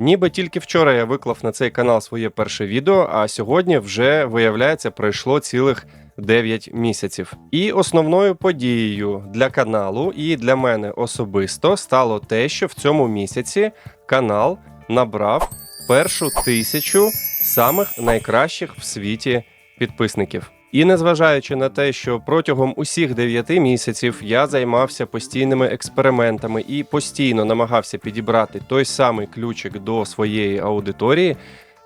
Ніби тільки вчора я виклав на цей канал своє перше відео, а сьогодні вже виявляється пройшло цілих 9 місяців. І основною подією для каналу і для мене особисто стало те, що в цьому місяці канал набрав першу тисячу самих найкращих в світі підписників. І незважаючи на те, що протягом усіх 9 місяців я займався постійними експериментами і постійно намагався підібрати той самий ключик до своєї аудиторії.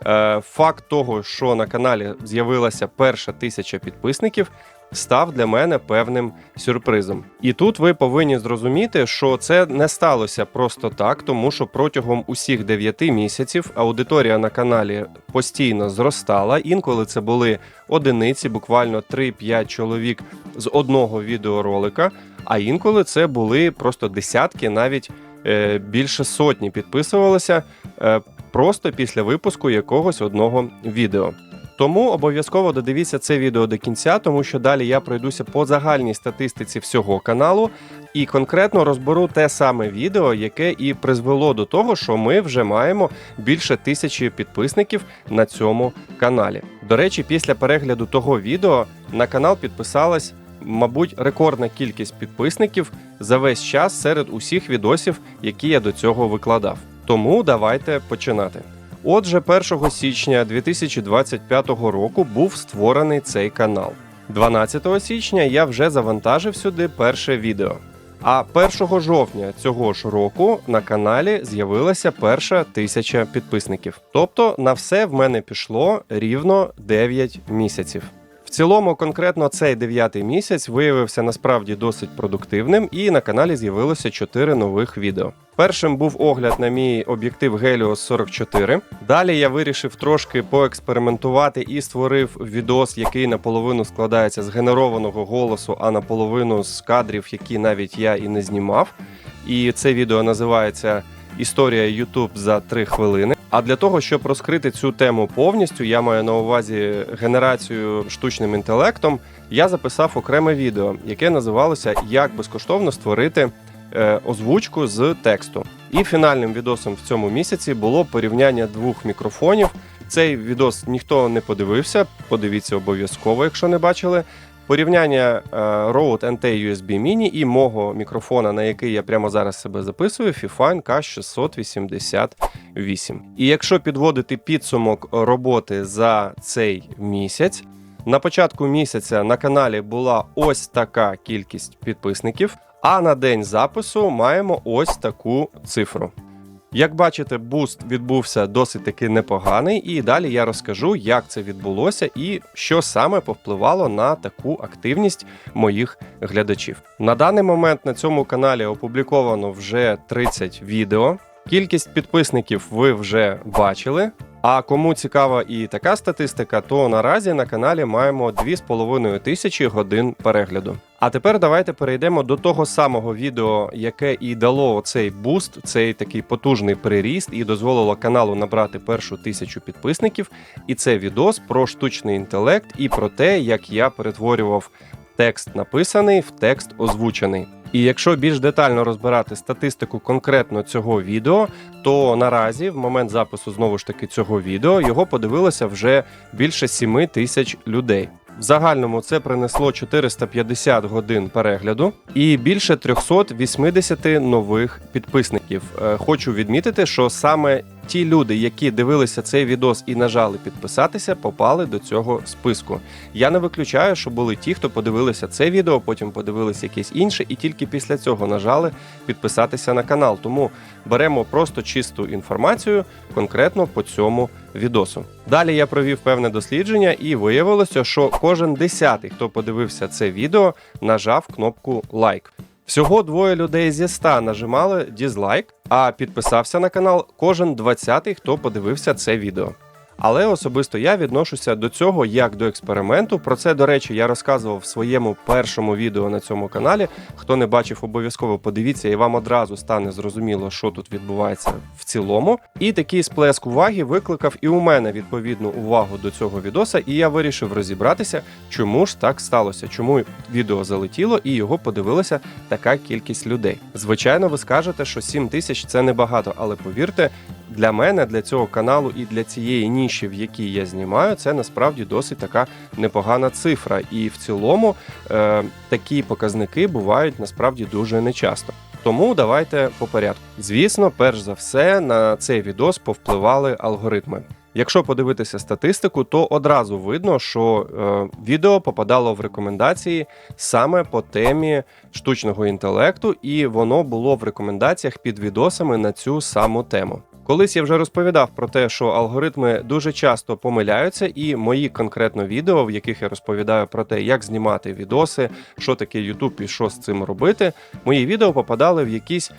е, Факт того, що на каналі з'явилася перша тисяча підписників, став для мене певним сюрпризом. І тут ви повинні зрозуміти, що це не сталося просто так, тому що протягом усіх 9 місяців аудиторія на каналі постійно зростала. Інколи це були одиниці, буквально 3-5 чоловік з одного відеоролика. А інколи це були просто десятки, навіть е, більше сотні підписувалися е, просто після випуску якогось одного відео. Тому обов'язково додивіться це відео до кінця, тому що далі я пройдуся по загальній статистиці всього каналу і конкретно розберу те саме відео, яке і призвело до того, що ми вже маємо більше тисячі підписників на цьому каналі. До речі, після перегляду того відео на канал підписалась, мабуть, рекордна кількість підписників за весь час серед усіх відосів, які я до цього викладав. Тому давайте починати. Отже, 1 січня 2025 року був створений цей канал. 12 січня я вже завантажив сюди перше відео. А 1 жовтня цього ж року на каналі з'явилася перша тисяча підписників. Тобто на все в мене пішло рівно 9 місяців. В цілому, конкретно цей дев'ятий місяць виявився насправді досить продуктивним, і на каналі з'явилося 4 нових відео. Першим був огляд на мій об'єктив Helios 44. Далі я вирішив трошки поекспериментувати і створив відос, який наполовину складається з генерованого голосу, а наполовину з кадрів, які навіть я і не знімав. І це відео називається Історія YouTube за 3 хвилини. А для того, щоб розкрити цю тему повністю, я маю на увазі генерацію штучним інтелектом. Я записав окреме відео, яке називалося Як безкоштовно створити е, озвучку з тексту. І фінальним відосом в цьому місяці було порівняння двох мікрофонів. Цей відос ніхто не подивився. Подивіться обов'язково, якщо не бачили. Порівняння е, Rode NT USB Mini і мого мікрофона, на який я прямо зараз себе записую, Fifine K688. І якщо підводити підсумок роботи за цей місяць, на початку місяця на каналі була ось така кількість підписників, а на день запису маємо ось таку цифру. Як бачите, буст відбувся досить таки непоганий, і далі я розкажу, як це відбулося і що саме повпливало на таку активність моїх глядачів. На даний момент на цьому каналі опубліковано вже 30 відео. Кількість підписників ви вже бачили. А кому цікава і така статистика, то наразі на каналі маємо 2,5 тисячі годин перегляду. А тепер давайте перейдемо до того самого відео, яке і дало цей буст, цей такий потужний приріст, і дозволило каналу набрати першу тисячу підписників. І це відос про штучний інтелект і про те, як я перетворював текст написаний в текст озвучений. І якщо більш детально розбирати статистику конкретно цього відео, то наразі, в момент запису знову ж таки цього відео, його подивилося вже більше 7 тисяч людей. В загальному це принесло 450 годин перегляду і більше 380 нових підписників. Е, Хочу відмітити, що саме ті люди, які дивилися цей відос і нажали підписатися, попали до цього списку. Я не виключаю, що були ті, хто подивилися це відео, потім подивилися якесь інше, і тільки після цього нажали підписатися на канал. Тому беремо просто чисту інформацію конкретно по цьому відосу. Далі я провів певне дослідження, і виявилося, що кожен десятий, хто подивився це відео, нажав кнопку лайк. Всього двоє людей зі ста нажимали дізлайк, а підписався на канал кожен 20-й, хто подивився це відео. Але особисто я відношуся до цього як до експерименту. Про це, до речі, я розказував в своєму першому відео на цьому каналі. Хто не бачив, обов'язково подивіться, і вам одразу стане зрозуміло, що тут відбувається в цілому. І такий сплеск уваги викликав і у мене відповідну увагу до цього відоса, і я вирішив розібратися, чому ж так сталося, чому відео залетіло і його подивилася така кількість людей. Звичайно, ви скажете, що 7 тисяч це небагато, але повірте, для мене, для цього каналу і для цієї ніші, в якій я знімаю, це насправді досить така непогана цифра. І в цілому е, такі показники бувають насправді дуже нечасто. Тому давайте по порядку. Звісно, перш за все на цей відос повпливали алгоритми. Якщо подивитися статистику, то одразу видно, що е, відео попадало в рекомендації саме по темі штучного інтелекту, і воно було в рекомендаціях під відосами на цю саму тему. Колись я вже розповідав про те, що алгоритми дуже часто помиляються, і мої конкретно відео, в яких я розповідаю про те, як знімати відоси, що таке YouTube і що з цим робити, мої відео попадали в якісь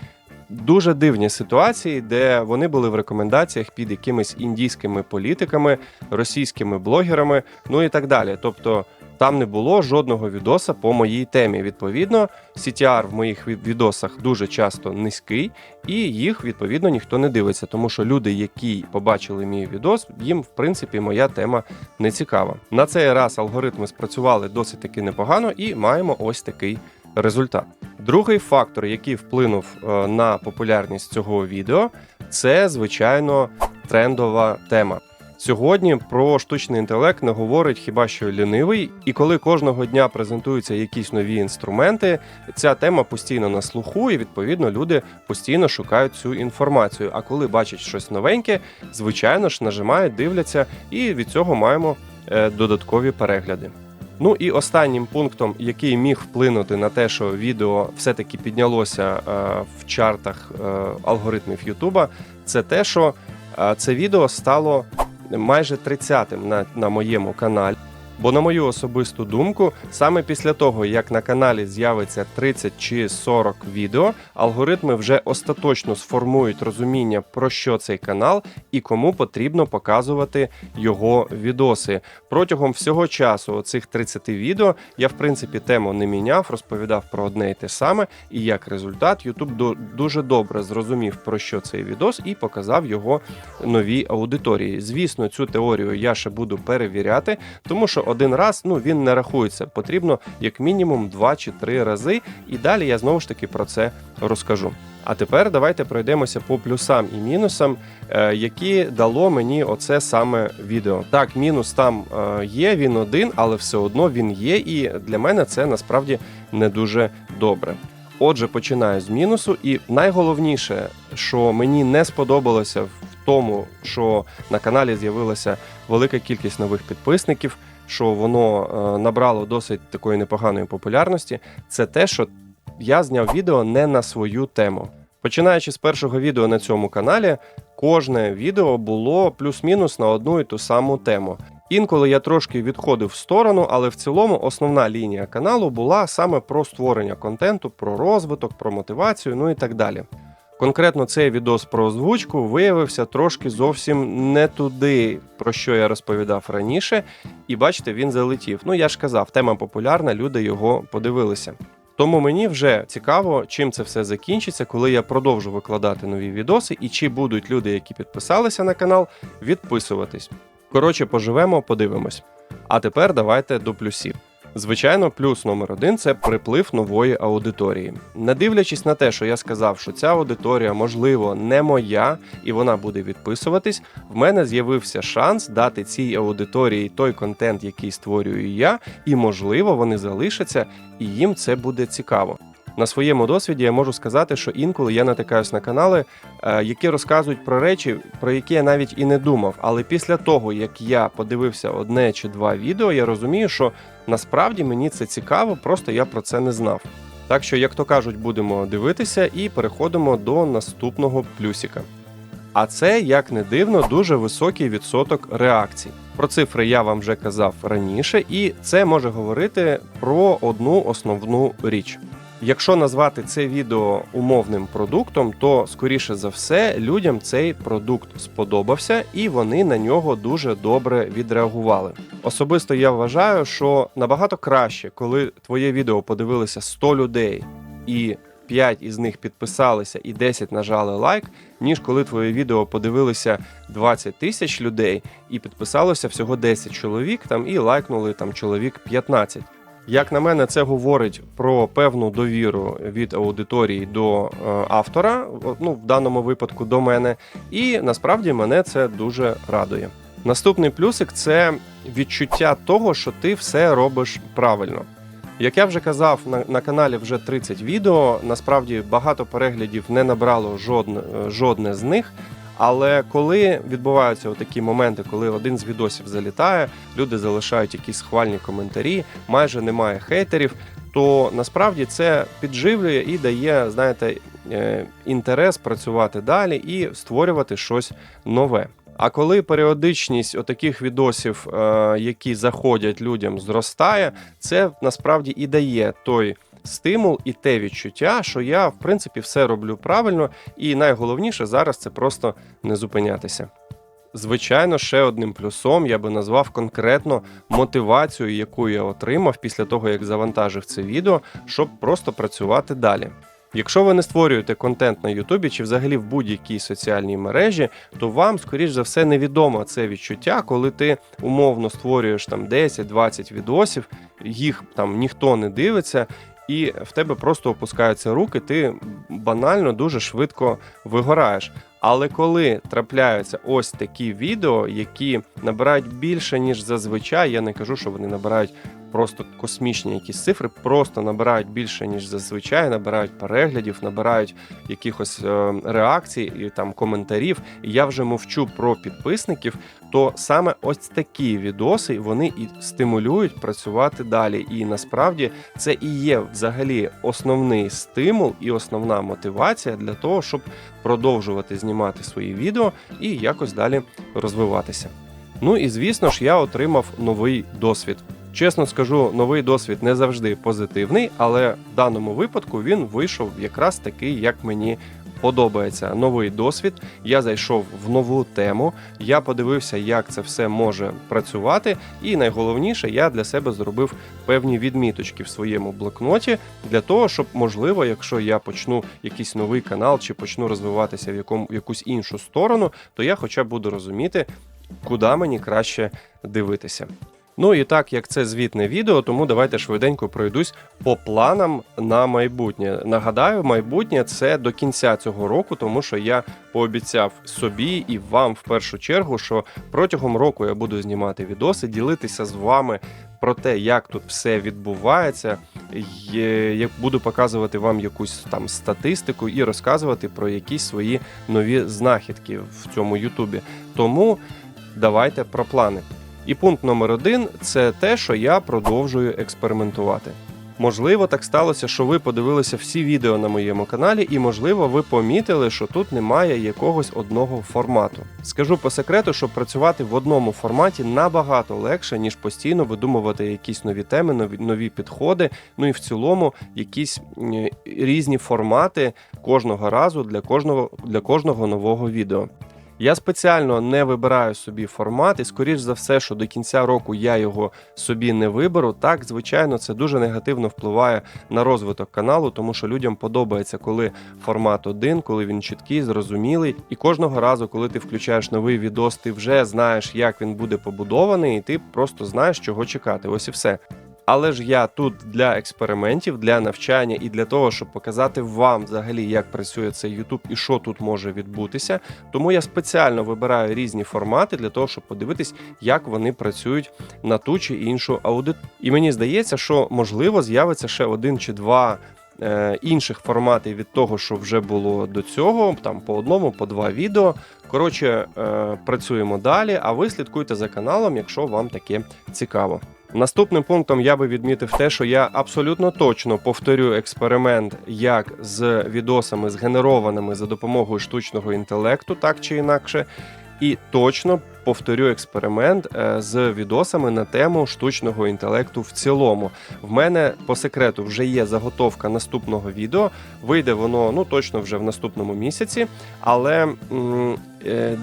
дуже дивні ситуації, де вони були в рекомендаціях під якимись індійськими політиками, російськими блогерами, ну і так далі. Тобто там не було жодного відоса по моїй темі. Відповідно, CTR в моїх ві- відосах дуже часто низький, і їх відповідно ніхто не дивиться, тому що люди, які побачили мій відос, їм в принципі моя тема не цікава. На цей раз алгоритми спрацювали досить таки непогано, і маємо ось такий результат. Другий фактор, який вплинув е, на популярність цього відео, це звичайно трендова тема. Сьогодні про штучний інтелект не говорить хіба що лінивий, і коли кожного дня презентуються якісь нові інструменти, ця тема постійно на слуху, і відповідно люди постійно шукають цю інформацію. А коли бачать щось новеньке, звичайно ж нажимають, дивляться, і від цього маємо е, додаткові перегляди. Ну і останнім пунктом, який міг вплинути на те, що відео все-таки піднялося е, в чартах е, алгоритмів Ютуба, це те, що це відео стало майже 30-м на, на моєму каналі. Бо, на мою особисту думку, саме після того, як на каналі з'явиться 30 чи 40 відео, алгоритми вже остаточно сформують розуміння, про що цей канал і кому потрібно показувати його відоси. Протягом всього часу цих 30 відео я в принципі тему не міняв, розповідав про одне і те саме. І як результат, YouTube дуже добре зрозумів про що цей відос і показав його новій аудиторії. Звісно, цю теорію я ще буду перевіряти, тому що один раз ну він не рахується. Потрібно як мінімум 2 чи 3 рази, і далі я знову ж таки про це розкажу. А тепер давайте пройдемося по плюсам і мінусам, е, які дало мені оце саме відео. Так, мінус там е, є, він один, але все одно він є, і для мене це насправді не дуже добре. Отже, починаю з мінусу, і найголовніше, що мені не сподобалося в тому, що на каналі з'явилася велика кількість нових підписників, що воно е, набрало досить такої непоганої популярності, це те, що я зняв відео не на свою тему. Починаючи з першого відео на цьому каналі, кожне відео було плюс-мінус на одну і ту саму тему. Інколи я трошки відходив в сторону, але в цілому основна лінія каналу була саме про створення контенту, про розвиток, про мотивацію, ну і так далі. Конкретно цей відос про озвучку виявився трошки зовсім не туди, про що я розповідав раніше, і бачите, він залетів. Ну я ж казав, тема популярна, люди його подивилися. Тому мені вже цікаво, чим це все закінчиться, коли я продовжу викладати нові відоси, і чи будуть люди, які підписалися на канал, відписуватись. Коротше, поживемо, подивимось. А тепер давайте до плюсів. Звичайно, плюс номер один це приплив нової аудиторії. Не дивлячись на те, що я сказав, що ця аудиторія, можливо, не моя, і вона буде відписуватись, в мене з'явився шанс дати цій аудиторії той контент, який створюю я, і можливо вони залишаться, і їм це буде цікаво. На своєму досвіді я можу сказати, що інколи я натикаюсь на канали, е, які розказують про речі, про які я навіть і не думав. Але після того, як я подивився одне чи два відео, я розумію, що насправді мені це цікаво, просто я про це не знав. Так що, як то кажуть, будемо дивитися і переходимо до наступного плюсика. А це, як не дивно, дуже високий відсоток реакцій. Про цифри я вам вже казав раніше, і це може говорити про одну основну річ. Якщо назвати це відео умовним продуктом, то скоріше за все людям цей продукт сподобався і вони на нього дуже добре відреагували. Особисто я вважаю, що набагато краще, коли твоє відео подивилися 100 людей і 5 із них підписалися і 10 нажали лайк, ніж коли твоє відео подивилися 20 тисяч людей і підписалося всього 10 чоловік там і лайкнули там чоловік 15. Як на мене, це говорить про певну довіру від аудиторії до е, автора, ну в даному випадку до мене, і насправді мене це дуже радує. Наступний плюсик це відчуття того, що ти все робиш правильно. Як я вже казав, на, на каналі вже 30 відео. Насправді багато переглядів не набрало жодне, жодне з них. Але коли відбуваються такі моменти, коли один з відосів залітає, люди залишають якісь схвальні коментарі, майже немає хейтерів, то насправді це підживлює і дає, знаєте, е, інтерес працювати далі і створювати щось нове. А коли періодичність отаких відосів, е, які заходять людям, зростає, це насправді і дає той стимул і те відчуття, що я в принципі все роблю правильно, і найголовніше зараз це просто не зупинятися. Звичайно, ще одним плюсом я би назвав конкретно мотивацію, яку я отримав після того, як завантажив це відео, щоб просто працювати далі. Якщо ви не створюєте контент на Ютубі чи взагалі в будь-якій соціальній мережі, то вам, скоріш за все, невідомо це відчуття, коли ти умовно створюєш там 10-20 відосів, їх там ніхто не дивиться, і в тебе просто опускаються руки, ти банально дуже швидко вигораєш. Але коли трапляються ось такі відео, які набирають більше, ніж зазвичай, я не кажу, що вони набирають просто космічні якісь цифри, просто набирають більше, ніж зазвичай, набирають переглядів, набирають якихось е, реакцій і там коментарів. І я вже мовчу про підписників, то саме ось такі відоси вони і стимулюють працювати далі. І насправді це і є взагалі основний стимул і основна мотивація для того, щоб продовжувати знімати свої відео і якось далі розвиватися. Ну і звісно ж, я отримав новий досвід. Чесно скажу, новий досвід не завжди позитивний, але в даному випадку він вийшов якраз такий, як мені подобається. Новий досвід. Я зайшов в нову тему. Я подивився, як це все може працювати. І найголовніше, я для себе зробив певні відміточки в своєму блокноті для того, щоб можливо, якщо я почну якийсь новий канал чи почну розвиватися в якому в якусь іншу сторону, то я хоча б буду розуміти, куди мені краще дивитися. Ну і так як це звітне відео, тому давайте швиденько пройдусь по планам на майбутнє. Нагадаю, майбутнє це до кінця цього року, тому що я пообіцяв собі і вам в першу чергу, що протягом року я буду знімати відоси, ділитися з вами про те, як тут все відбувається. Я буду показувати вам якусь там статистику і розказувати про якісь свої нові знахідки в цьому Ютубі. Тому давайте про плани. І пункт номер один це те, що я продовжую експериментувати. Можливо, так сталося, що ви подивилися всі відео на моєму каналі, і можливо, ви помітили, що тут немає якогось одного формату. Скажу по секрету, що працювати в одному форматі набагато легше, ніж постійно видумувати якісь нові теми, нові, нові підходи. Ну і в цілому якісь різні формати кожного разу для кожного для кожного нового відео. Я спеціально не вибираю собі формат, і скоріш за все, що до кінця року я його собі не виберу. Так, звичайно, це дуже негативно впливає на розвиток каналу, тому що людям подобається, коли формат один, коли він чіткий, зрозумілий. І кожного разу, коли ти включаєш новий відос, ти вже знаєш, як він буде побудований, і ти просто знаєш, чого чекати. Ось і все. Але ж я тут для експериментів, для навчання і для того, щоб показати вам взагалі, як працює цей YouTube і що тут може відбутися. Тому я спеціально вибираю різні формати для того, щоб подивитись, як вони працюють на ту чи іншу аудиторію. І мені здається, що можливо з'явиться ще один чи два. е, Інших форматів від того, що вже було до цього, там по одному, по два відео. Коротше, е, працюємо далі. А ви слідкуйте за каналом, якщо вам таке цікаво. Наступним пунктом я би відмітив те, що я абсолютно точно повторю експеримент як з відосами, згенерованими за допомогою штучного інтелекту, так чи інакше, і точно повторю експеримент е, з відосами на тему штучного інтелекту в цілому. В мене по секрету вже є заготовка наступного відео. Вийде воно ну точно вже в наступному місяці, але м,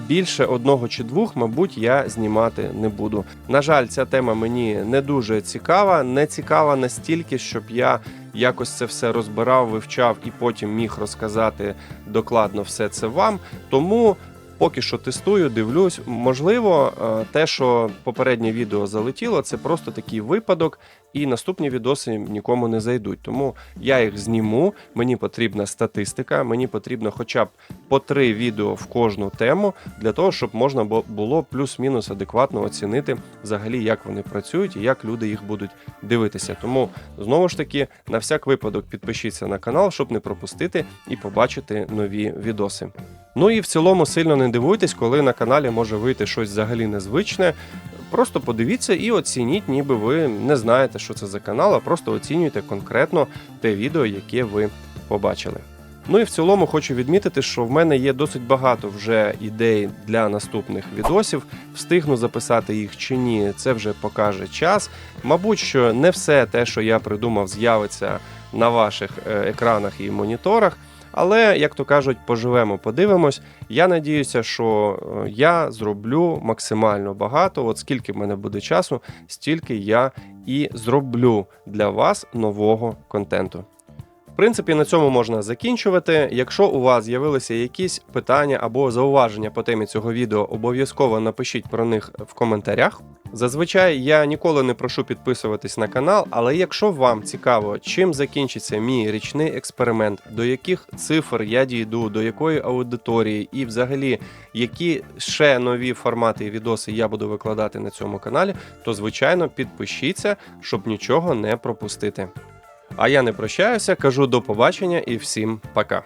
більше одного чи двох, мабуть, я знімати не буду. На жаль, ця тема мені не дуже цікава, не цікава настільки, щоб я якось це все розбирав, вивчав і потім міг розказати докладно все це вам. Тому. Поки що тестую, дивлюсь. Можливо, е, те, що попереднє відео залетіло, це просто такий випадок, і наступні відоси нікому не зайдуть. Тому я їх зніму. Мені потрібна статистика, мені потрібно хоча б по три відео в кожну тему для того, щоб можна було плюс-мінус адекватно оцінити взагалі, як вони працюють і як люди їх будуть дивитися. Тому знову ж таки, на всяк випадок підпишіться на канал, щоб не пропустити і побачити нові відоси. Ну і в цілому сильно не дивуйтесь, коли на каналі може вийти щось взагалі незвичне. Просто подивіться і оцініть, ніби ви не знаєте, що це за канал, а просто оцінюйте конкретно те відео, яке ви побачили. Ну і в цілому хочу відмітити, що в мене є досить багато вже ідей для наступних відосів. Встигну записати їх чи ні, це вже покаже час. Мабуть, що не все те, що я придумав, з'явиться на ваших е, екранах і моніторах. Але, як то кажуть, поживемо, подивимось. Я надіюся, що е, я зроблю максимально багато. От скільки в мене буде часу, стільки я і зроблю для вас нового контенту. В принципі, на цьому можна закінчувати. Якщо у вас з'явилися якісь питання або зауваження по темі цього відео, обов'язково напишіть про них в коментарях. Зазвичай я ніколи не прошу підписуватись на канал, але якщо вам цікаво, чим закінчиться мій річний експеримент, до яких цифр я дійду, до якої аудиторії, і взагалі які ще нові формати і відоси я буду викладати на цьому каналі, то звичайно підпишіться, щоб нічого не пропустити. А я не прощаюся, кажу до побачення і всім пока.